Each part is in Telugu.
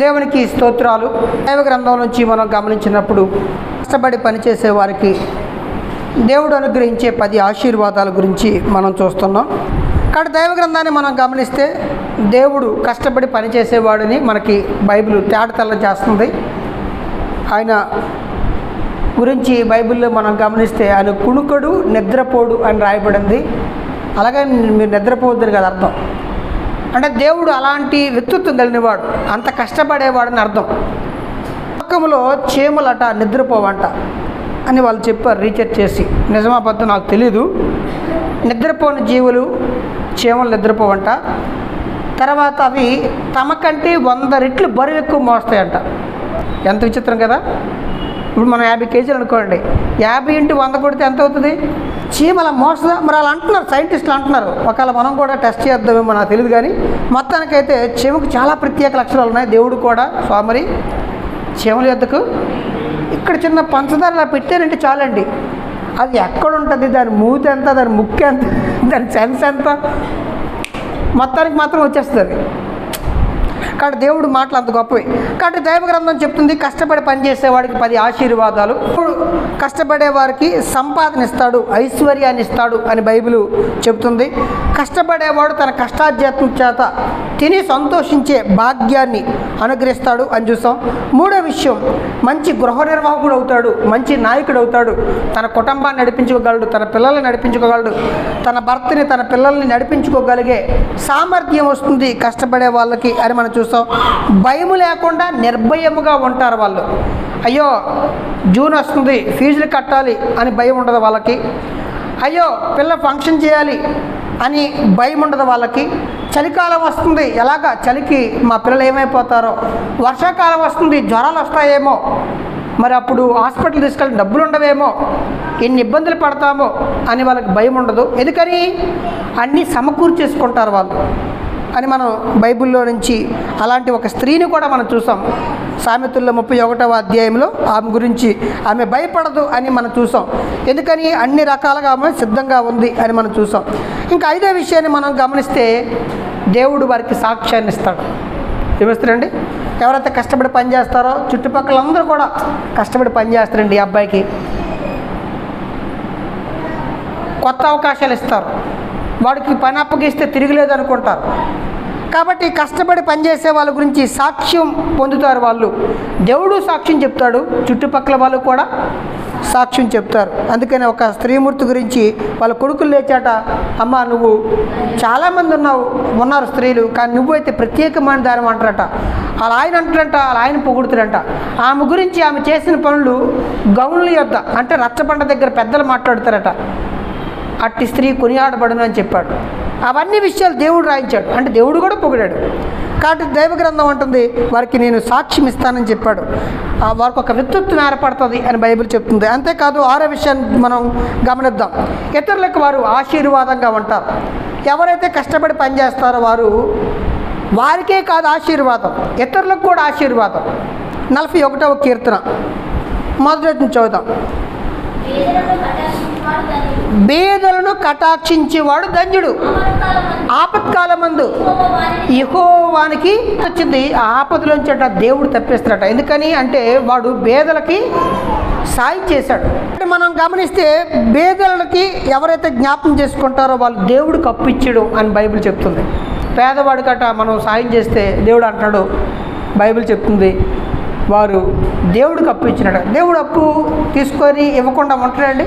దేవునికి స్తోత్రాలు. దైవ గ్రంథం నుంచి మనం గమనించినప్పుడు కష్టపడి పనిచేసే వారికి దేవుడు అనుగ్రహించే పది ఆశీర్వాదాల గురించి మనం చూస్తున్నాం. కాబట్టి దైవ గ్రంథాన్ని మనం గమనిస్తే దేవుడు కష్టపడి పనిచేసేవాడని మనకి బైబిల్ తేటతెల్ల చేస్తుంది. ఆయన గురించి బైబిల్లో మనం గమనిస్తే ఆయన కుణుకడు నిద్రపోడు అని రాయబడింది. అలాగే మీరు నిద్రపోవద్దని కదా అర్థం. అంటే దేవుడు అలాంటి వ్యక్తిత్వం కలిగినవాడు. అంత కష్టపడేవాడని అర్థం. పక్కములో చీమలట నిద్రపోవంట అని వాళ్ళు చెప్పారు రీసెర్చ్ చేసి. నిజమా పద్ధతి నాకు తెలీదు. నిద్రపోని జీవులు చీమలు నిద్రపోవంట. తర్వాత అవి తమకంటే వంద రెట్లు బరువు ఎక్కువ మోస్తాయంట. ఎంత విచిత్రం కదా? ఇప్పుడు మనం యాభై కేజీలు అనుకోండి. యాభై ఇంటి వంద కొడితే ఎంత అవుతుంది? చీమల మోసదా? మరి అలా అంటున్నారు సైంటిస్టులు అంటున్నారు. ఒకవేళ మనం కూడా టెస్ట్ చేద్దామేమో నాకు తెలియదు కానీ మొత్తానికైతే చీమకు చాలా ప్రత్యేక లక్షణాలు ఉన్నాయి. దేవుడు కూడా స్వామరి చీమల యొద్దకు. ఇక్కడ చిన్న పంచదార ఇలా పెట్టారంటే చాలండి. అది ఎక్కడ ఉంటుంది దాని మూతి ఎంత? దాని ముక్కు ఎంత? దాని సెన్స్ ఎంత? మొత్తానికి మాత్రం వచ్చేస్తుంది. కాబట్టి దేవుడు మాటలు అంత గొప్పవి కాబట్టి దైవ గ్రంథం చెప్తుంది కష్టపడి పనిచేసే వాడికి పది ఆశీర్వాదాలు. ఇప్పుడు కష్టపడే వారికి సంపాదన ఇస్తాడు ఐశ్వర్యాన్ని ఇస్తాడు అని బైబిల్ చెప్తుంది కష్టపడేవాడు తన కష్టాధ్యాత్మం చేత తిని సంతోషించే భాగ్యాన్ని అనుగ్రహిస్తాడు అని చూసాం. మూడో విషయం మంచి గృహ నిర్వాహకుడు అవుతాడు మంచి నాయకుడు అవుతాడు. తన కుటుంబాన్ని నడిపించుకోగలడు తన పిల్లల్ని నడిపించుకోగలడు. తన భర్తని తన పిల్లల్ని నడిపించుకోగలిగే సామర్థ్యం వస్తుంది కష్టపడే వాళ్ళకి అని మనం చూస్తాం భయం లేకుండా నిర్భయముగా ఉంటారు వాళ్ళు. అయ్యో జూన్ వస్తుంది ఫీజులు కట్టాలి అని భయం ఉండదు వాళ్ళకి. అయ్యో పిల్ల ఫంక్షన్ చేయాలి అని భయం ఉండదు వాళ్ళకి. చలికాలం వస్తుంది ఎలాగా? చలికి మా పిల్లలు ఏమైపోతారో. వర్షాకాలం వస్తుంది జ్వరాలు వస్తాయేమో. మరి అప్పుడు హాస్పిటల్ తీసుకెళ్ళి డబ్బులు ఉండవేమో? ఎన్ని ఇబ్బందులు పడతామో అని వాళ్ళకి భయం ఉండదు. ఎందుకని? అన్నీ సమకూర్చేసుకుంటారు వాళ్ళు. అని మనం బైబిల్లో నుంచి అలాంటి ఒక స్త్రీని కూడా మనం చూసాం. సామెతల్లో ముప్పై ఒకటవ అధ్యాయంలో ఆమె గురించి ఆమె భయపడదు అని మనం చూసాం. ఎందుకని? అన్ని రకాలుగా ఆమె సిద్ధంగా ఉంది అని మనం చూసాం. ఇంకా ఐదో విషయాన్ని మనం గమనిస్తే దేవుడు వారికి సాక్ష్యాన్ని ఇస్తాడు. ఏమిస్తారండి ఎవరైతే కష్టపడి పనిచేస్తారో చుట్టుపక్కల అందరూ కూడా కష్టపడి పని చేస్తారండి ఈ అబ్బాయికి. కొత్త అవకాశాలు ఇస్తారు. వాడికి పని అప్పగిస్తే తిరిగిలేదు అనుకుంటారు. కాబట్టి కష్టపడి పనిచేసే వాళ్ళ గురించి సాక్ష్యం పొందుతారు వాళ్ళు. దేవుడు సాక్ష్యం చెప్తాడు చుట్టుపక్కల వాళ్ళు కూడా సాక్ష్యం చెప్తారు. అందుకని ఒక స్త్రీమూర్తి గురించి వాళ్ళ కొడుకులు లేచాట అమ్మ నువ్వు చాలామంది ఉన్నావు ఉన్నారు స్త్రీలు కానీ నువ్వైతే ప్రత్యేకమైన దాని అంటారట. అలా ఆయన అంటారంట అలా ఆయన పొగుడుతారంట ఆమె గురించి ఆమె చేసిన పనులు గౌన్ల యొద్ద అంటే రచ్చబండ దగ్గర పెద్దలు మాట్లాడతారట. అట్టి స్త్రీ కొనియాడబడను అని చెప్పాడు. అవన్నీ విషయాలు దేవుడు రాయించాడు. అంటే దేవుడు కూడా పొగిడాడు. కాబట్టి దైవ గ్రంథం అంటుంది వారికి నేను సాక్ష్యం ఇస్తానని చెప్పాడు. ఆ వారికి ఒక వ్యక్తిత్వం ఏర్పడుతుంది అని బైబిల్ చెప్తుంది. అంతేకాదు ఆరో విషయాన్ని మనం గమనిద్దాం. ఇతరులకు వారు ఆశీర్వాదంగా ఉంటారు. ఎవరైతే కష్టపడి పనిచేస్తారో వారు వారికే కాదు ఆశీర్వాదం. ఇతరులకు కూడా ఆశీర్వాదం. నలభై ఒకటవ కీర్తన. మొదటి నుంచి చదువుదాం బేదలను కటాక్షించేవాడు ధన్యుడు. ఆపత్కాల మందు యహోవానికి వచ్చింది ఆ ఆపదలోంచి అట దేవుడు తప్పిస్తాడట. ఎందుకని అంటే వాడు బేదలకి సాయం చేశాడు. అంటే మనం గమనిస్తే బేదలకి ఎవరైతే జ్ఞాపం చేసుకుంటారో వాళ్ళు దేవుడికి అప్పిచ్చడం అని బైబిల్ చెప్తుంది. పేదవాడికట మనం సాయం చేస్తే దేవుడు అంటాడు. బైబిల్ చెప్తుంది. వారు దేవుడికి అప్పు ఇచ్చినాడు దేవుడు అప్పు తీసుకొని ఇవ్వకుండా ఉంటాడండి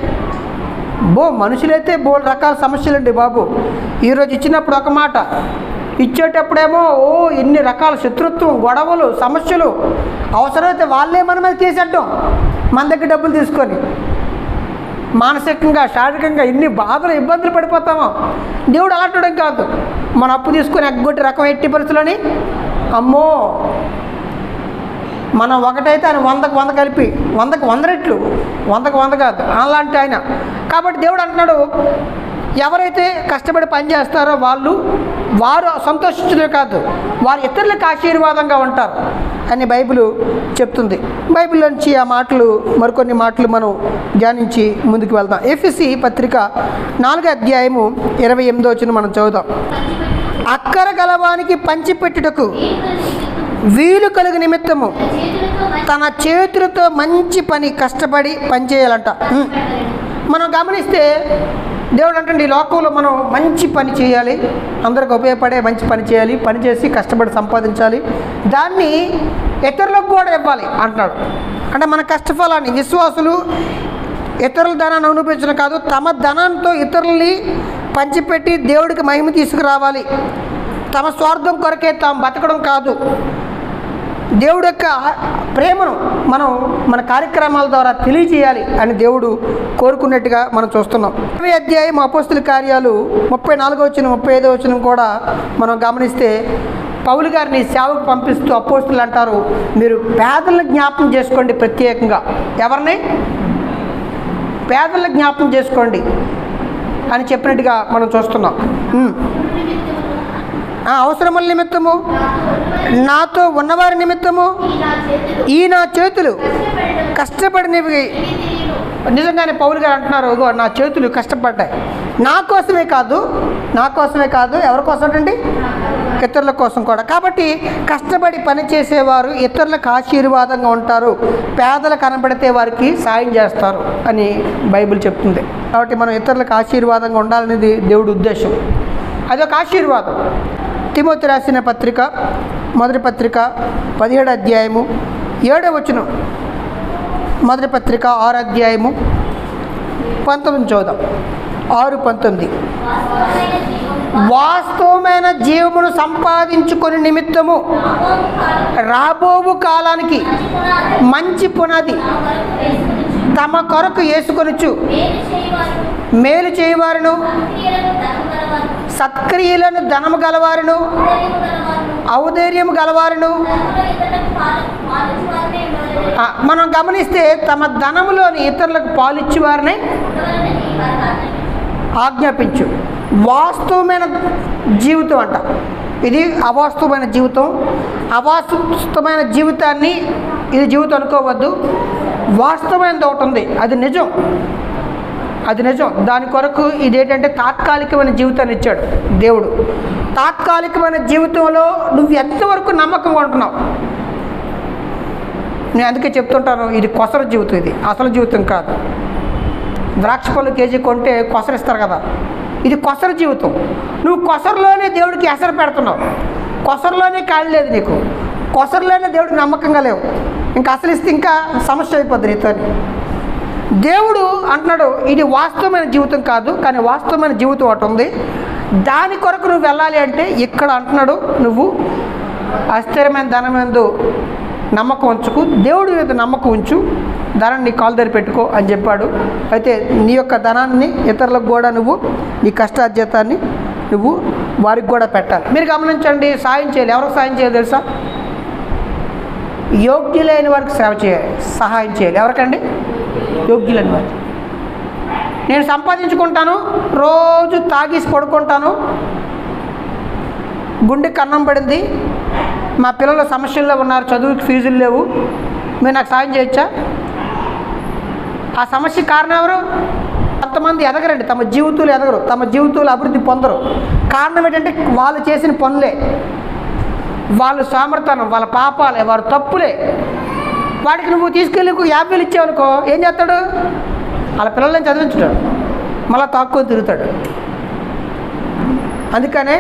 బో మనుషులైతే బోల్ రకాల సమస్యలండి బాబు. ఈరోజు ఇచ్చినప్పుడు ఒక మాట. ఇచ్చేటప్పుడేమో ఓ ఎన్ని రకాల శత్రుత్వం గొడవలు సమస్యలు. అవసరమైతే వాళ్ళే మన మీద తీసేద్దాం మన దగ్గర డబ్బులు తీసుకొని. మానసికంగా శారీరకంగా ఎన్ని బాధలు ఇబ్బందులు పడిపోతామో. దేవుడు అలాంటి కాదు. మన అప్పు తీసుకొని ఎగ్గొట్టి రకం ఎట్టి పరిస్థితులని అమ్మో! మనం ఒకటైతే ఆయన వందకు వంద కలిపి వందకు వంద రెట్లు వందకు వంద కాదు. అలాంటి ఆయన కాబట్టి దేవుడు అంటున్నాడు ఎవరైతే కష్టపడి పని చేస్తారో వాళ్ళు వారు సంతోషించడం కాదు వారు ఇతరులకు ఆశీర్వాదంగా ఉంటారు అని బైబిల్ చెప్తుంది. బైబిల్ నుంచి ఆ మాటలు మరికొన్ని మాటలు మనం ధ్యానించి ముందుకు వెళ్దాం. ఎఫ్ఎసి పత్రిక నాలుగో అధ్యాయము ఇరవై ఎనిమిదో వచ్చిన మనం చదువుదాం. అక్కర గలవానికి పంచిపెట్టుటకు వీలు కలుగు నిమిత్తము తన చేతులతో మంచి పని కష్టపడి పని చేయాలంట. మనం గమనిస్తే దేవుడు అంటే ఈ లోకంలో మనం మంచి పని చేయాలి. అందరికి ఉపయోగపడే మంచి పని చేయాలి. పని చేసి కష్టపడి సంపాదించాలి. దాన్ని ఇతరులకు కూడా ఇవ్వాలి అంటాడు అంటే మన కష్టఫలాన్ని విశ్వాసులు ఇతరుల ధనాన్ని అనుభవించడం కాదు తమ ధనంతో ఇతరుల్ని పంచిపెట్టి దేవుడికి మహిమ తీసుకురావాలి. తమ స్వార్థం కొరకే తాము బతకడం కాదు. దేవుడు యొక్క ప్రేమను మనం మన కార్యక్రమాల ద్వారా తెలియజేయాలి అని దేవుడు కోరుకున్నట్టుగా మనం చూస్తున్నాం. ఇరవై అధ్యాయం అపోస్తుల కార్యాలు ముప్పై నాలుగో వచ్చిన ముప్పై ఐదో వచ్చిన కూడా మనం గమనిస్తే పౌలు గారిని సేవకు పంపిస్తూ అపోస్తులు అంటారు మీరు పేదలను జ్ఞాపకం చేసుకోండి ప్రత్యేకంగా. ఎవరిని? పేదలను జ్ఞాపకం చేసుకోండి అని చెప్పినట్టుగా మనం చూస్తున్నాం. నా ఆ, అవసరముల నిమిత్తము నాతో ఉన్నవారి నిమిత్తము ఈ నా చేతులు కష్టపడినవి. నిజంగానే పౌరు గారు అంటున్నారు "ఇగో నా చేతులు కష్టపడ్డాయి. నా కోసమే కాదు నా కోసమే కాదు ఎవరి కోసం అండి ఇతరుల కోసం కూడా. కాబట్టి కష్టపడి పని చేసేవారు ఇతరులకు ఆశీర్వాదంగా ఉంటారు. పేదలు కనబడితే వారికి సాయం చేస్తారు అని బైబిల్ చెప్తుంది. కాబట్టి మనం ఇతరులకు ఆశీర్వాదంగా ఉండాలనేది దేవుడి ఉద్దేశం. అదొక ఆశీర్వాదం. తిమోతి రాసిన పత్రిక మొదటి పత్రిక పదిహేడు అధ్యాయము ఏడో వచనం. మొదటి పత్రిక ఆరు అధ్యాయము పంతొమ్మిది చూద్దాం ఆరు పంతొమ్మిది. వాస్తవమైన జీవమును సంపాదించుకుని నిమిత్తము రాబోవు కాలానికి మంచి పునాది తమ కొరకు వేసుకొనొచ్చు మేలు చేయవారును. సత్క్రియలను ధనము గలవారును ఉదయము ఔదర్యము గలవారును. మనం గమనిస్తే తమ ధనములోని ఇతరులకు పాలిచ్చేవారిని ఆజ్ఞాపించు. ఆజ్ఞాపించు. వాస్తవమైన జీవితం అంట. ఇది అవాస్తవమైన జీవితం. అవాస్తవమైన జీవితాన్ని ఇది జీవితం అనుకోవద్దు. వాస్తవమైనది ఒకటి ఉంది. అది నిజం. అది నిజం. దాని కొరకు ఇదేంటంటే తాత్కాలికమైన జీవితాన్ని ఇచ్చాడు దేవుడు. తాత్కాలికమైన జీవితంలో నువ్వు ఎంతవరకు నమ్మకంగా ఉంటున్నావు? నేను అందుకే చెప్తుంటాను ఇది కొసర జీవితం ఇది. అసలు జీవితం కాదు. ద్రాక్ష పళ్ళు కేజీ కొంటే కొసరిస్తారు కదా. ఇది కొసర జీవితం. నువ్వు కొసరలోనే దేవుడికి ఎసరు పెడుతున్నావు. కొసరలోనే కాళ్ళు లేదు నీకు. కొసరలోనే దేవుడికి నమ్మకంగా లేవు. ఇంకా అసలు ఇస్తే ఇంకా సమస్య అయిపోద్ది నీతో దేవుడు అంటున్నాడు ఇది వాస్తవమైన జీవితం కాదు కానీ వాస్తవమైన జీవితం ఒకటి ఉంది. దాని కొరకు నువ్వు వెళ్ళాలి అంటే ఇక్కడ అంటున్నాడు నువ్వు అస్థిరమైన ధనం ఎందు నమ్మకం ఉంచుకు దేవుడి మీద నమ్మకం ఉంచు ధనాన్ని నీ కాలు దగ్గర పెట్టుకో అని చెప్పాడు. అయితే నీ యొక్క ధనాన్ని ఇతరులకు కూడా నువ్వు నీ కష్టార్జితాన్ని నువ్వు వారికి కూడా పెట్టాలి. మీరు గమనించండి సాయం చేయాలి. ఎవరికి సాయం చేయాలి తెలుసా? యోగ్యులైన వారికి సేవ చేయాలి సహాయం చేయాలి. ఎవరికండి? యోగ్యులని వారు నేను సంపాదించుకుంటాను రోజు తాగేసి పడుకుంటాను. గుండె కన్నం పడింది. మా పిల్లలు సమస్యల్లో ఉన్నారు చదువుకి ఫీజులు లేవు. మీరు నాకు సాయం చేయొచ్చా? ఆ సమస్య కారణం ఎవరు? కొంతమంది ఎదగరండి తమ జీవితాలు ఎదగరు తమ జీవితాలు అభివృద్ధి పొందరు. కారణం ఏంటంటే వాళ్ళు చేసిన పనులే. వాళ్ళ సామర్థ్యం వాళ్ళ పాపాలే వారి తప్పులే. వాడికి నువ్వు తీసుకెళ్ళి ఒక యాభై వేలు ఇచ్చావనుకో ఏం చేస్తాడు? వాళ్ళ పిల్లల్ని చదివించుతాడు మళ్ళీ తాక్కుని తిరుగుతాడు. అందుకనే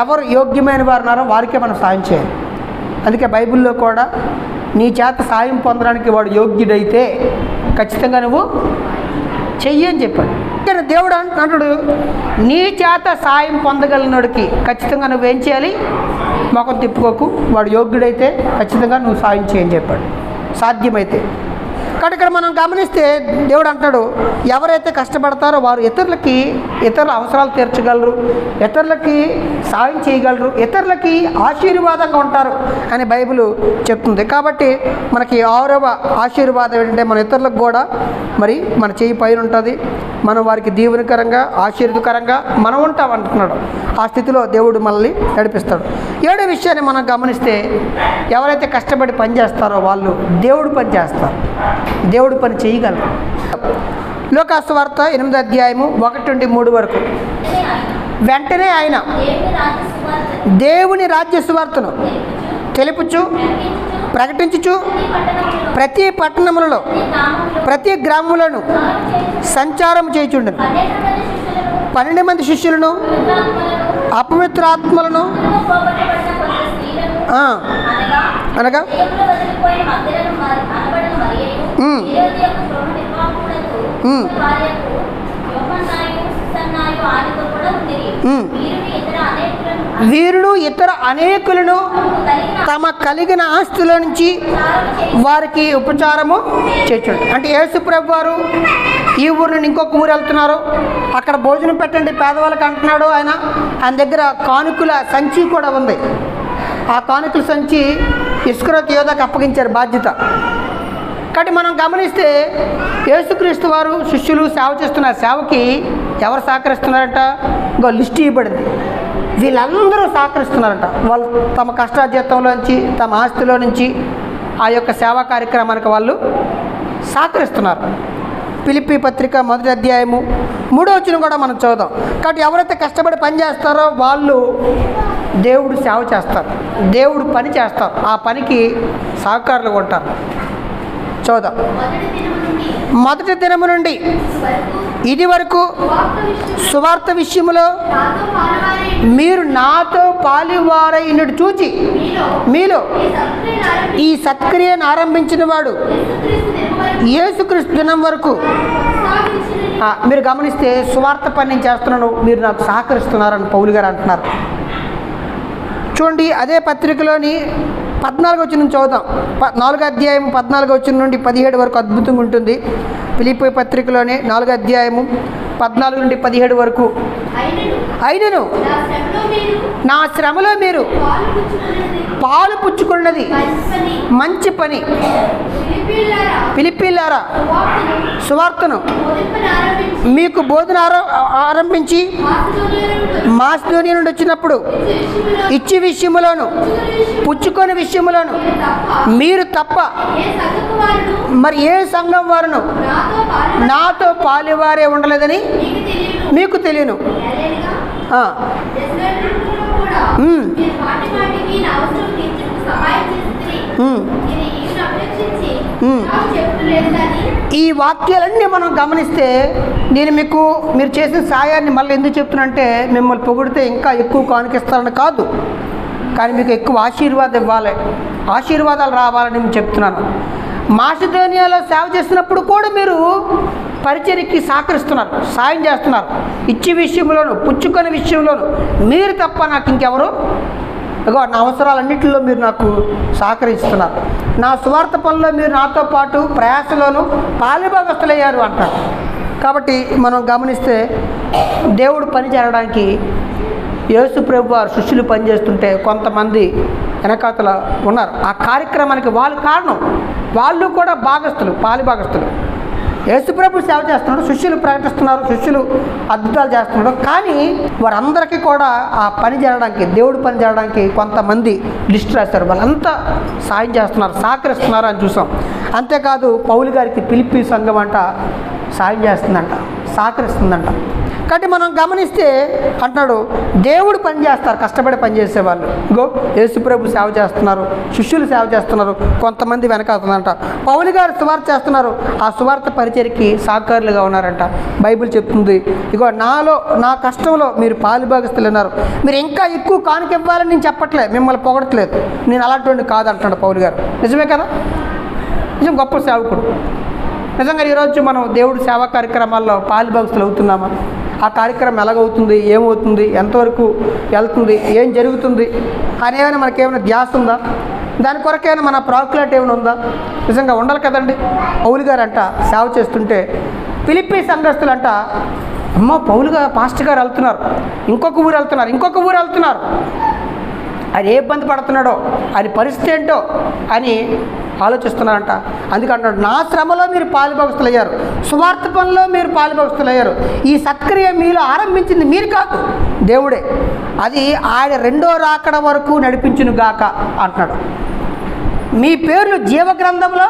ఎవరు యోగ్యమైన వారు ఉన్నారో వారికే మనం సాయం చేయాలి. అందుకే బైబిల్లో కూడా నీ చేత సాయం పొందడానికి వాడు యోగ్యుడైతే ఖచ్చితంగా నువ్వు చెయ్యి అని చెప్పాడు కానీ దేవుడు అంటున్నాడు నీ చేత సాయం పొందగలిగినోడికి ఖచ్చితంగా నువ్వేం చేయాలి? మొఖం తిప్పుకోకు. వాడు యోగ్యుడైతే ఖచ్చితంగా నువ్వు సాయం చేయని చెప్పాడు. साध्यमे కాబట్టి ఇక్కడ మనం గమనిస్తే దేవుడు అంటాడు ఎవరైతే కష్టపడతారో వారు ఇతరులకి ఇతరుల అవసరాలు తీర్చగలరు ఇతరులకి సాయం చేయగలరు ఇతరులకి ఆశీర్వాదంగా ఉంటారు అని బైబిల్ చెప్తుంది. కాబట్టి మనకి ఆరవ ఆశీర్వాదం ఏంటంటే మన ఇతరులకు కూడా మరి మన చేయి పైన ఉంటుంది. మనం వారికి దీవెనకరంగా ఆశీర్వదకరంగా మనం ఉంటాం అంటున్నాడు ఆ స్థితిలో దేవుడు మనల్ని నడిపిస్తాడు. ఏడో విషయాన్ని మనం గమనిస్తే ఎవరైతే కష్టపడి పని చేస్తారో వాళ్ళు దేవుడు పని చేస్తారు. దేవుడు పని చేయగలరు. లోకాస్వార్త ఎనిమిది అధ్యాయము ఒకటి నుండి మూడు వరకు. వెంటనే ఆయన దేవుని రాజ్య సువార్తను తెలుపుచు ప్రకటించుచు ప్రతి పట్టణములలో ప్రతి గ్రామములను సంచారం చేయుచుండను. పన్నెండు మంది శిష్యులను అపవిత్రాత్మలను అనగా వీరుడు ఇతర అనేకులను తమ కలిగిన ఆస్తుల నుంచి వారికి ఉపచారము చేర్చండి అంటే యేసుప్రభు వారు ఈ ఊరు నుండి ఇంకొక ఊరు వెళ్తున్నారు. అక్కడ భోజనం పెట్టండి పేదవాళ్ళకి అంటున్నాడు ఆయన. ఆయన దగ్గర కానుకల సంచి కూడా ఉంది. ఆ కానుకల సంచి ఇస్కరోత్ యోధకు అప్పగించారు బాధ్యత. కాబట్టి మనం గమనిస్తే యేసుక్రీస్తు వారు శిష్యులు సేవ చేస్తున్న సేవకి ఎవరు సహకరిస్తున్నారంట? ఇంకో లిస్ట్ ఇవ్వబడింది. వీళ్ళందరూ సహకరిస్తున్నారంట. వాళ్ళు తమ కష్టాజీతంలోంచి తమ ఆస్తిలో నుంచి ఆ యొక్క సేవా కార్యక్రమానికి వాళ్ళు సహకరిస్తున్నారు. పిలిపి పత్రిక మొదటి అధ్యాయము మూడో వచ్చిన కూడా మనం చూద్దాం కాబట్టి ఎవరైతే కష్టపడి పని చేస్తారో వాళ్ళు దేవుడు సేవ చేస్తారు. దేవుడు పని చేస్తారు. ఆ పనికి సహకారులు ఉంటారు. చూద్దాం మొదటి దినము నుండి ఇదివరకు ఇది వరకు సువార్త విషయంలో మీరు నాతో పాలివారైనడు చూచి మీలో ఈ సత్క్రియను ఆరంభించిన వాడు యేసుక్రీస్తు దినం వరకు. మీరు గమనిస్తే సువార్త పని నేను చేస్తున్నాను మీరు నాకు సహకరిస్తున్నారని పౌలు గారు అంటున్నారు. చూడండి అదే పత్రికలోని పద్నాలుగు వచ్చిన నుంచి చదువుదాం ప నాలుగో అధ్యాయం పద్నాలుగు వచ్చిన నుండి పదిహేడు వరకు అద్భుతంగా ఉంటుంది. పిలిపి పత్రికలోనే నాలుగో అధ్యాయము పద్నాలుగు నుండి పదిహేడు వరకు. అయినను. నా శ్రమలో మీరు పాలు పుచ్చుకున్నది. మంచి పని. పిలిపిల్లారా సువార్తను. మీకు బోధన ఆరంభించి మాసిదోనియనుడు నుండి వచ్చినప్పుడు ఇచ్చి విషయములోను పుచ్చుకొని విషయములోను మీరు తప్ప మరి ఏ సంఘం వారును? నాతో పాలివారే ఉండలేదని మీకు తెలియను. ఈ వాక్యాలన్నీ మనం గమనిస్తే నేను మీకు మీరు చేసిన సాయాన్ని మళ్ళీ ఎందుకు చెప్తున్నంటే మిమ్మల్ని పొగిడితే ఇంకా ఎక్కువ కానుకిస్తారని కాదు. కానీ మీకు ఎక్కువ ఆశీర్వాదం ఇవ్వాలి. ఆశీర్వాదాలు రావాలని నేను చెప్తున్నాను. మాసిధోనియాలో సేవ చేసినప్పుడు కూడా మీరు పరిచర్యకి సహకరిస్తున్నారు సాయం చేస్తున్నారు. ఇచ్చే విషయంలోను పుచ్చుకొని విషయంలోను. మీరు తప్ప నాకు ఇంకెవరు? ఇగో నా అవసరాలన్నింటిలో మీరు నాకు సహకరిస్తున్నారు. నా స్వార్థ పనిలో మీరు నాతో పాటు ప్రయాసలోను పాలిభాగస్తులయ్యారు అంటారు. కాబట్టి మనం గమనిస్తే దేవుడు పని జరగడానికి యేసు ప్రభు వారు శిష్యులు పనిచేస్తుంటే కొంతమంది వెనకాతల ఉన్నారు. ఆ కార్యక్రమానికి వాళ్ళు కారణం వాళ్ళు కూడా భాగస్తులు పాలిభాగస్తులు యేసుప్రభు సేవ చేస్తున్నాడు శిష్యులు ప్రకటిస్తున్నారు శిష్యులు అద్భుతాలు చేస్తున్నాడు. కానీ వారందరికీ కూడా ఆ పని జరగడానికి దేవుడు పని జరగడానికి కొంతమంది లిస్ట్ రాస్తారు వాళ్ళంతా సాయం చేస్తున్నారు సహకరిస్తున్నారు అని చూసాం. అంతేకాదు పౌలు గారికి పిలిపి సంఘం అంట సాయం చేస్తుందంట సహకరిస్తుందంట. కాబట్టి మనం గమనిస్తే అంటున్నాడు దేవుడు పని చేస్తారు కష్టపడి పని చేసేవాళ్ళు. గో యేసుప్రభు సేవ చేస్తున్నారు శిష్యులు సేవ చేస్తున్నారు కొంతమంది వెనకాతుందంట పౌలు గారు సువార్త చేస్తున్నారు ఆ సువార్త పరిచయకి సహకారులుగా ఉన్నారంట. బైబిల్ చెప్తుంది ఇగో నాలో నా కష్టంలో మీరు పాలుభాగస్తులు ఉన్నారు మీరు ఇంకా ఎక్కువ కానుక ఇవ్వాలని నేను చెప్పట్లేదు మిమ్మల్ని పొగడట్లేదు. నేను అలాంటి కాదు అంటున్నాడు పౌలు గారు. నిజమే కదా? నిజం గొప్ప సేవకుడు. నిజంగా ఈరోజు మనం దేవుడు సేవా కార్యక్రమాల్లో పాలుభాగస్తులు అవుతున్నామా? ఆ కార్యక్రమం ఎలాగవుతుంది? ఏమవుతుంది? ఎంతవరకు వెళ్తుంది? ఏం జరుగుతుంది? అని ఏమైనా మనకేమైనా ధ్యాస ఉందా? దాని కొరకైనా మన ప్రాకులాట్ ఏమైనా ఉందా? నిజంగా ఉండాలి కదండి. పౌలు గారంట సేవ చేస్తుంటే పిలిపి సంఘస్థులంట అమ్మ పౌలు గారు పాస్టర్ గారు వెళ్తున్నారు. ఇంకొక ఊరు వెళ్తున్నారు. ఇంకొక ఊరు వెళ్తున్నారు. ఆయన ఏ ఇబ్బంది పడుతున్నాడో ఆయన పరిస్థితి ఏంటో అని ఆలోచిస్తున్నారంట. అందుకంటున్నాడు నా శ్రమలో మీరు పాలుభగస్తులయ్యారు సువార్త పనిలో మీరు పాలుభగస్తులయ్యారు ఈ సత్క్రియ మీలో ఆరంభించింది మీరు కాదు దేవుడే. అది ఆయన రెండో రాకడ వరకు నడిపించును గాక అంటున్నాడు. మీ పేర్లు జీవగ్రంథంలో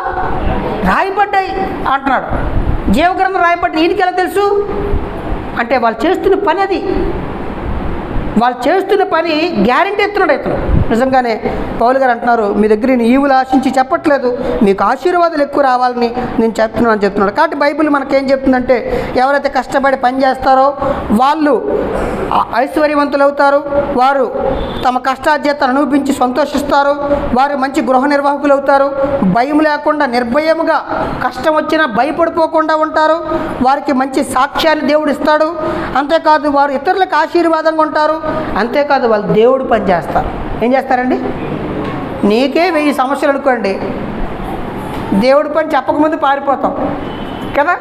రాయబడ్డాయి అంటున్నాడు. జీవగ్రంథం రాయబడ్డ ఈయనకి ఎలా తెలుసు? అంటే వాళ్ళు చేస్తున్న పని అది. వాళ్ళు చేస్తున్న పని గ్యారంటీ ఎత్తున్నాడు ఇతను. నిజంగానే పౌలు గారు అంటున్నారు మీ దగ్గర నేను ఈవులు ఆశించి చెప్పట్లేదు. మీకు ఆశీర్వాదాలు ఎక్కువ రావాలని నేను చెప్తున్నాను చెప్తున్నాడు. కాబట్టి బైబిల్ మనకేం చెప్తుందంటే ఎవరైతే కష్టపడి పని చేస్తారో వాళ్ళు ఐశ్వర్యవంతులవుతారు. ఐశ్వర్యవంతులు అవుతారు వారు తమ కష్టాధ్యతను అనుభవించి సంతోషిస్తారు. వారు మంచి గృహ నిర్వాహకులు అవుతారు భయం లేకుండా నిర్భయముగా కష్టం వచ్చినా భయపడిపోకుండా ఉంటారు. వారికి మంచి సాక్ష్యాన్ని దేవుడు ఇస్తాడు. అంతేకాదు వారు ఇతరులకు ఆశీర్వాదంగా ఉంటారు. అంతేకాదు వాళ్ళు దేవుడు పని చేస్తారు. ఏం చేస్తారండి? నీకే వెయ్యి సమస్యలు అనుకోండి. దేవుడి పని చెప్పకముందు పారిపోతాం. కదా?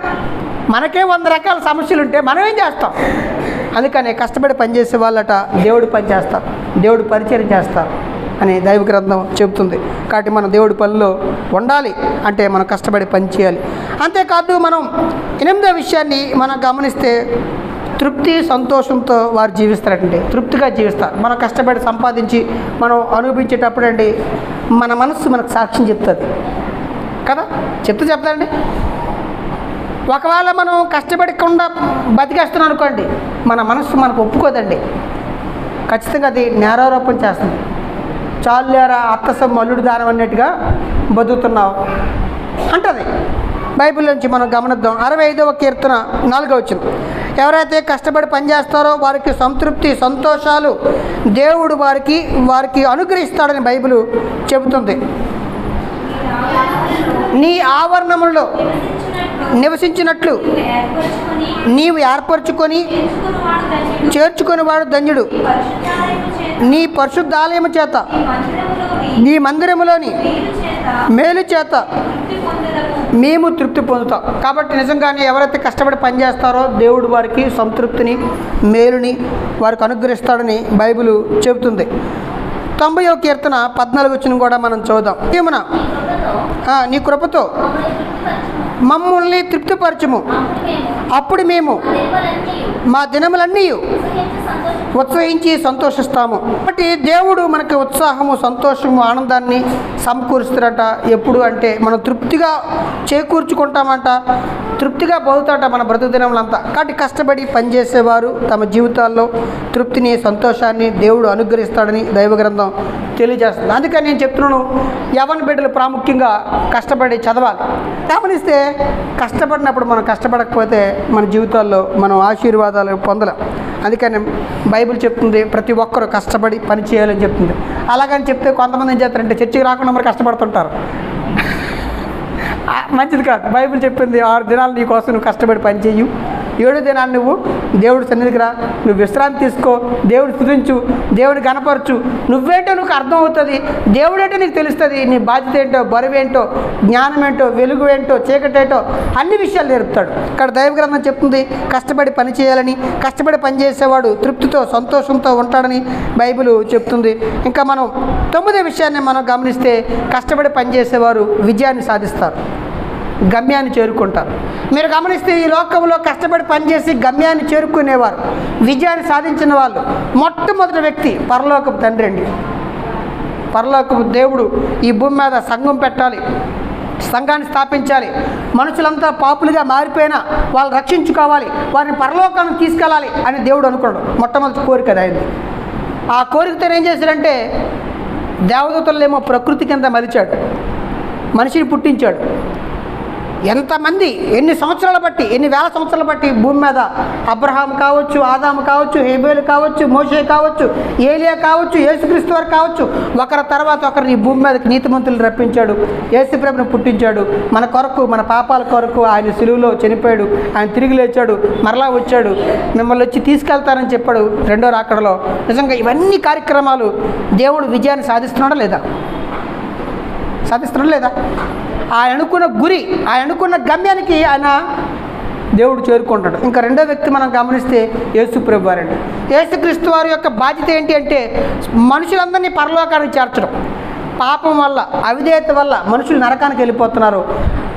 మనకే వంద రకాల సమస్యలు ఉంటే మనం ఏం చేస్తాం? అందుకనే కష్టపడి పనిచేసే వాళ్ళట దేవుడు పని చేస్తారు. దేవుడు పరిచయం చేస్తారు అని దైవ గ్రంథం చెబుతుంది. కాబట్టి మనం దేవుడి పనిలో ఉండాలి అంటే మనం కష్టపడి పని చేయాలి. అంతేకాదు మనం ఎనిమిదో విషయాన్ని మనం గమనిస్తే తృప్తి సంతోషంతో వారు జీవిస్తారండి. తృప్తిగా జీవిస్తారు. మనం కష్టపడి సంపాదించి మనం అనుభవించేటప్పుడు అండి మన మనస్సు మనకు సాక్ష్యం చెప్తుంది. కదా? చెప్తూ చెప్తారండి? ఒకవేళ మనం కష్టపడకుండా బతికేస్తున్నాం అనుకోండి మన మనస్సు మనకు ఒప్పుకోదండి. ఖచ్చితంగా అది నేరారోపణ చేస్తుంది. చాలు లేరా అత్తసం మల్లుడు దానం అన్నట్టుగా బతుకుతున్నావు అంటది. బైబిల్ నుంచి మనం గమనిద్దాం. అరవై ఐదవ కీర్తన నాలుగవ వచ్చింది ఎవరైతే కష్టపడి పనిచేస్తారో వారికి సంతృప్తి సంతోషాలు దేవుడు వారికి వారికి అనుగ్రహిస్తాడని బైబిల్ చెబుతుంది. నీ ఆవరణములో నివసించినట్లు నీవు ఏర్పరచుకొని ధన్యుడు. చేర్చుకొని వాడు ధన్యుడు. నీ పరిశుద్ధాలయము చేత నీ మందిరములోని మేలు చేత మేము తృప్తి పొందుతాం. కాబట్టి నిజంగానే ఎవరైతే కష్టపడి పనిచేస్తారో దేవుడు వారికి సంతృప్తిని మేలుని వారికి అనుగ్రహిస్తాడని బైబిల్ చెబుతుంది. తొంభై కీర్తన పద్నాలుగు వచ్చిన కూడా మనం చూద్దాం. ఏమన్నా నీ కృపతో మమ్మల్ని తృప్తిపరచము. అప్పుడు మేము మా దినములన్నీ ఉత్సహించి సంతోషిస్తాము. కాబట్టి దేవుడు మనకి ఉత్సాహము సంతోషము ఆనందాన్ని సమకూరుస్తారట. ఎప్పుడు అంటే మనం తృప్తిగా చేకూర్చుకుంటామంట తృప్తిగా బతుకుతాట మన బ్రతుకు దినములంతా. కాబట్టి కష్టపడి పనిచేసేవారు తమ జీవితాల్లో తృప్తిని సంతోషాన్ని దేవుడు అనుగ్రహిస్తాడని దైవ గ్రంథం తెలియజేస్తుంది. అందుకని నేను చెప్తున్నాను యవన బిడ్డలు ప్రాముఖ్యంగా కష్టపడి చదవాలి. గమనిస్తే కష్టపడినప్పుడు మనం కష్టపడకపోతే మన జీవితాల్లో మనం ఆశీర్వాదాలు పొందలేం. అందుకని బైబిల్ చెప్తుంది ప్రతి ఒక్కరూ కష్టపడి పని చేయాలని చెప్తుంది. అలాగని చెప్తే కొంతమంది ఏం చేస్తారంటే చర్చికి రాకుండా మరి కష్టపడుతుంటారు. మంచిది కాదు. బైబిల్ చెప్పింది ఆరు దినాలు నీ కోసం నువ్వు కష్టపడి పని ఏడో దినాన్ని నువ్వు దేవుడి సన్నిధికి రా. నువ్వు విశ్రాంతి తీసుకో. దేవుడు స్థుతించు. దేవుడు గనపరచు నువ్వేంటో నీకు అర్థమవుతుంది దేవుడేంటో నీకు తెలుస్తుంది. నీ బాధ్యత ఏంటో బరువు ఏంటో జ్ఞానం ఏంటో వెలుగు ఏంటో చీకటి ఏంటో అన్ని విషయాలు నేర్పుతాడు. ఇక్కడ దైవగ్రంథం చెప్తుంది కష్టపడి పని చేయాలని. కష్టపడి పనిచేసేవాడు తృప్తితో సంతోషంతో ఉంటాడని బైబిల్ చెప్తుంది. ఇంకా మనం తొమ్మిదో విషయాన్ని మనం గమనిస్తే కష్టపడి పనిచేసేవారు విజయాన్ని సాధిస్తారు. గమ్యాన్ని చేరుకుంటారు. మీరు గమనిస్తే ఈ లోకంలో కష్టపడి పనిచేసి గమ్యాన్ని చేరుకునేవారు. విజయాన్ని సాధించిన వాళ్ళు మొట్టమొదటి వ్యక్తి పరలోకపు తండ్రి అండి. పరలోకపు దేవుడు ఈ భూమి మీద సంఘం పెట్టాలి సంఘాన్ని స్థాపించాలి. మనుషులంతా పాపులుగా మారిపోయినా వాళ్ళు రక్షించుకోవాలి వారిని పరలోకానికి తీసుకెళ్ళాలి అని దేవుడు అనుకోడు మొట్టమొదటి కోరిక అయింది. ఆ కోరికతో ఏం చేశాడంటే దేవదూతలేమో ప్రకృతి కింద మలిచాడు. మనిషిని పుట్టించాడు. ఎంతమంది ఎన్ని సంవత్సరాలు బట్టి ఎన్ని వేల సంవత్సరాలు బట్టి భూమి మీద అబ్రహాం కావచ్చు ఆదాము కావచ్చు హేబేలు కావచ్చు మోషే కావచ్చు ఏలియా కావచ్చు యేసుక్రీస్తు వారు కావచ్చు ఒకరి తర్వాత ఒకరిని ఈ భూమి మీదకి నీతిమంతులు రప్పించాడు యేసుప్రభుని పుట్టించాడు మన కొరకు మన పాపాల కొరకు ఆయన సిలువులో చనిపోయాడు ఆయన తిరిగి లేచాడు మరలా వచ్చాడు మిమ్మల్ని వచ్చి తీసుకెళ్తారని చెప్పాడు రెండో రాకడలో. నిజంగా ఇవన్నీ కార్యక్రమాలు దేవుడు విజయాన్ని సాధిస్తున్నాడా లేదా? సాధిస్తున్నాడు లేదా? ఆయన అనుకున్న గురి ఆయన అనుకున్న గమ్యానికి ఆయన దేవుడు చేరుకుంటాడు. ఇంకా రెండో వ్యక్తి మనం గమనిస్తే యేసు ప్రభు వారండి. యేసుక్రీస్తు వారి యొక్క బాధ్యత ఏంటి అంటే మనుషులందరినీ పరలోకానికి చేర్చడం. పాపం వల్ల అవిధేయత వల్ల మనుషులు నరకానికి వెళ్ళిపోతున్నారు.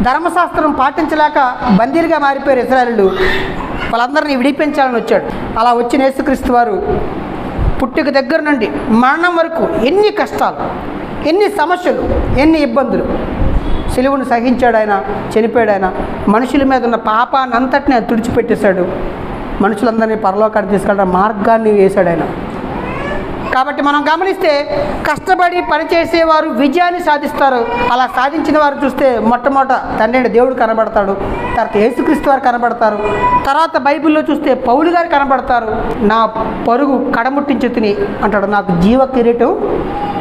ధర్మశాస్త్రం పాటించలేక బందీలుగా మారిపోయారు ఇస్రాయలు వాళ్ళందరినీ విడిపించాలని వచ్చాడు. అలా వచ్చిన యేసుక్రీస్తు వారు పుట్టుక దగ్గర నుండి మరణం వరకు ఎన్ని కష్టాలు ఎన్ని సమస్యలు ఎన్ని ఇబ్బందులు సిలువును సహించాడు ఆయన చనిపోయాడు ఆయన. మనుషుల మీద ఉన్న పాపాన్ని ఆయన తుడిచిపెట్టేశాడు. మనుషులందరినీ పరలోకాన్ని తీసుకెళ్ళడం మార్గాన్ని వేశాడు ఆయన. కాబట్టి మనం గమనిస్తే కష్టపడి పనిచేసేవారు విజయాన్ని సాధిస్తారు. అలా సాధించిన వారు చూస్తే మొట్టమొదట తండ్రి దేవుడు కనబడతాడు. తర్వాత యేసుక్రీస్తు వారు కనబడతారు. తర్వాత బైబిల్లో చూస్తే పౌలు గారు కనబడతారు. నా పరుగు కడముట్టించి తిని అంటాడు. నాకు జీవ కిరీటం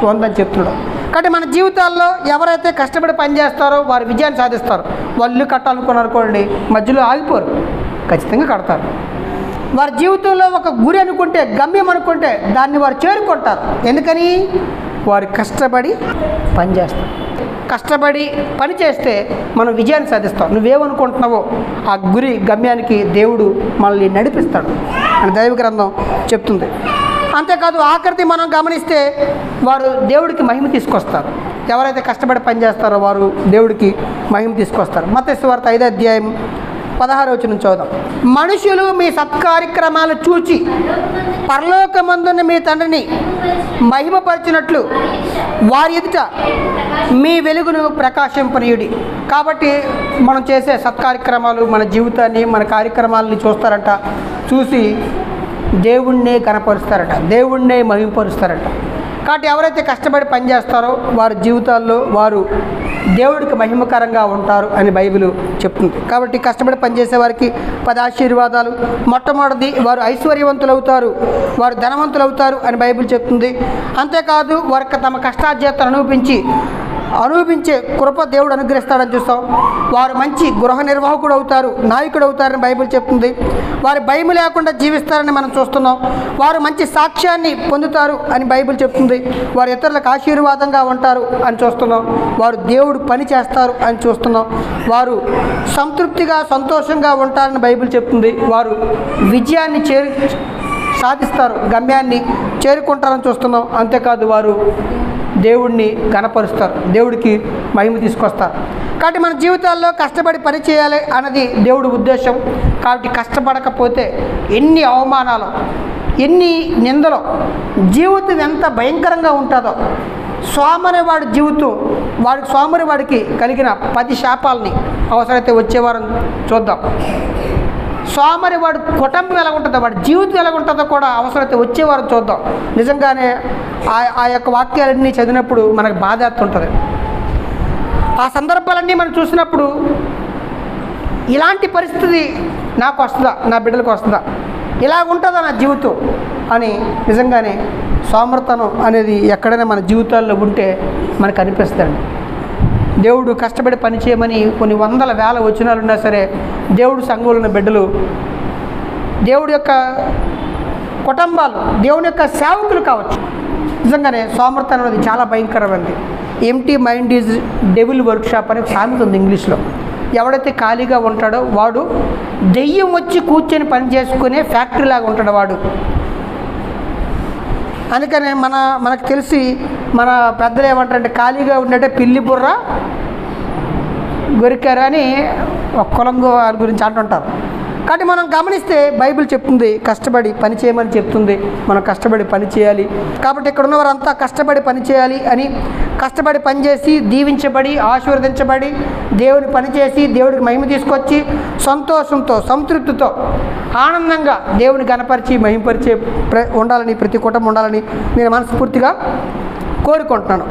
ఉందని చెప్తున్నాడు. కాబట్టి మన జీవితాల్లో ఎవరైతే కష్టపడి పనిచేస్తారో వారు విజయాన్ని సాధిస్తారు. వాళ్ళు ఇల్లు కట్టాలనుకున్నారనుకోండి మధ్యలో ఆగిపోరు. ఖచ్చితంగా కడతారు. వారి జీవితంలో ఒక గురి అనుకుంటే గమ్యం అనుకుంటే దాన్ని వారు చేరుకుంటారు. ఎందుకని? వారు కష్టపడి పనిచేస్తారు. కష్టపడి పని చేస్తే మనం విజయాన్ని సాధిస్తాం. నువ్వేమనుకుంటున్నావో ఆ గురి గమ్యానికి దేవుడు మనల్ని నడిపిస్తాడు అని దైవ గ్రంథం చెప్తుంది. అంతేకాదు ఆకృతి మనం గమనిస్తే వారు దేవుడికి మహిమ తీసుకొస్తారు. ఎవరైతే కష్టపడి పనిచేస్తారో వారు దేవుడికి మహిమ తీసుకొస్తారు. మతస్వార్త ఐదో అధ్యాయం పదహారు వచ్చిన చూద్దాం మనుషులు మీ సత్కార్యక్రమాలు చూచి పరలోకమందున్న మీ తండ్రిని మహిమపరిచినట్లు వారి ఎదుట మీ వెలుగును ప్రకాశింపనీయుడి. కాబట్టి మనం చేసే సత్కార్యక్రమాలు మన జీవితాన్ని మన కార్యక్రమాలని చూస్తారంట. చూసి దేవుణ్ణే కనపరుస్తారట దేవుణ్ణే మహిమపరుస్తారట కాబట్టి ఎవరైతే కష్టపడి పనిచేస్తారో వారి జీవితాల్లో వారు దేవుడికి మహిమకరంగా ఉంటారు అని బైబిల్ చెప్తుంది. కాబట్టి కష్టపడి పనిచేసే వారికి పది ఆశీర్వాదాలు. మొట్టమొదటిది వారు ఐశ్వర్యవంతులు అవుతారు వారు ధనవంతులు అవుతారు అని బైబిల్ చెప్తుంది. అంతేకాదు వారికి తమ కష్టార్జేతను అనుభవించి అనుభవించే కృప దేవుడు అనుగ్రహిస్తాడని చూస్తాం. వారు మంచి గృహ నిర్వాహకుడు అవుతారు నాయకుడు అవుతారని బైబిల్ చెప్తుంది. వారి భయం లేకుండా జీవిస్తారని మనం చూస్తున్నాం. వారు మంచి సాక్ష్యాన్ని పొందుతారు అని బైబిల్ చెప్తుంది. వారు ఇతరులకు ఆశీర్వాదంగా ఉంటారు అని చూస్తున్నాం. వారు దేవుడు పని చేస్తారు అని చూస్తున్నాం. వారు సంతృప్తిగా సంతోషంగా ఉంటారని బైబిల్ చెప్తుంది. వారు విజయాన్ని చేరు సాధిస్తారు గమ్యాన్ని చేరుకుంటారని చూస్తున్నాం. అంతేకాదు వారు దేవుడిని గణపరుస్తారు దేవుడికి మహిమ తీసుకొస్తారు. కాబట్టి మన జీవితాల్లో కష్టపడి పని చేయాలి అన్నది దేవుడి ఉద్దేశం. కాబట్టి కష్టపడకపోతే ఎన్ని అవమానాలు ఎన్ని నిందలు జీవితం ఎంత భయంకరంగా ఉంటుందో స్వామని వాడి జీవితం వాడికి స్వామని వాడికి కలిగిన పది శాపాలని అవసరమైతే వచ్చేవారం చూద్దాం. సోమరి వాడు కుటుంబం ఎలా ఉంటుందో వాడి జీవితం ఎలా ఉంటుందో కూడా అవసరమైతే వచ్చేవారు చూద్దాం. నిజంగానే ఆ ఆ యొక్క వాక్యాలన్నీ చదివినప్పుడు మనకు బాధేస్తుంటుంది ఆ సందర్భాలన్నీ మనం చూసినప్పుడు ఇలాంటి పరిస్థితి నాకు వస్తుందా నా బిడ్డలకు వస్తుందా? ఇలా ఉంటుందా నా జీవితం అని నిజంగానే సోమర్తనం అనేది ఎక్కడైనా మన జీవితాల్లో ఉంటే మనకు అనిపిస్తుంది దేవుడు కష్టపడి పని చేయమని కొన్ని వందల వేల వచ్చినాలు ఉన్నా సరే దేవుడు సంఘంలో బిడ్డలు దేవుడి యొక్క కుటుంబాలు దేవుని యొక్క సేవకులు కావచ్చు. నిజంగానే సోమర్థనం అనేది చాలా భయంకరమైనది empty mind is devil workshop అని సామెత ఉంది ఇంగ్లీష్లో. ఎవడైతే ఖాళీగా ఉంటాడో వాడు దెయ్యం వచ్చి కూర్చొని పని చేసుకునే ఫ్యాక్టరీ లాగా ఉంటాడు వాడు. అందుకనే మన మనకు తెలిసి మన పెద్దలు ఏమంటారంటే ఖాళీగా ఉండేటే పిల్లి బుర్ర గొరికారు అని ఒక కులం వారి గురించి అంటుంటారు. కాబట్టి మనం గమనిస్తే బైబిల్ చెప్తుంది కష్టపడి పని చేయమని చెప్తుంది. మనం కష్టపడి పని చేయాలి. కాబట్టి ఇక్కడ ఉన్నవారంతా కష్టపడి పని చేయాలి అని కష్టపడి పనిచేసి దీవించబడి ఆశీర్వదించబడి దేవుని పనిచేసి దేవుడికి మహిమ తీసుకొచ్చి సంతోషంతో సంతృప్తితో ఆనందంగా దేవుని గణపరిచి మహిమపరిచే ప్ర ఉండాలని ప్రతి కుటుంబం ఉండాలని నేను మనస్ఫూర్తిగా కోరుకుంటున్నాను.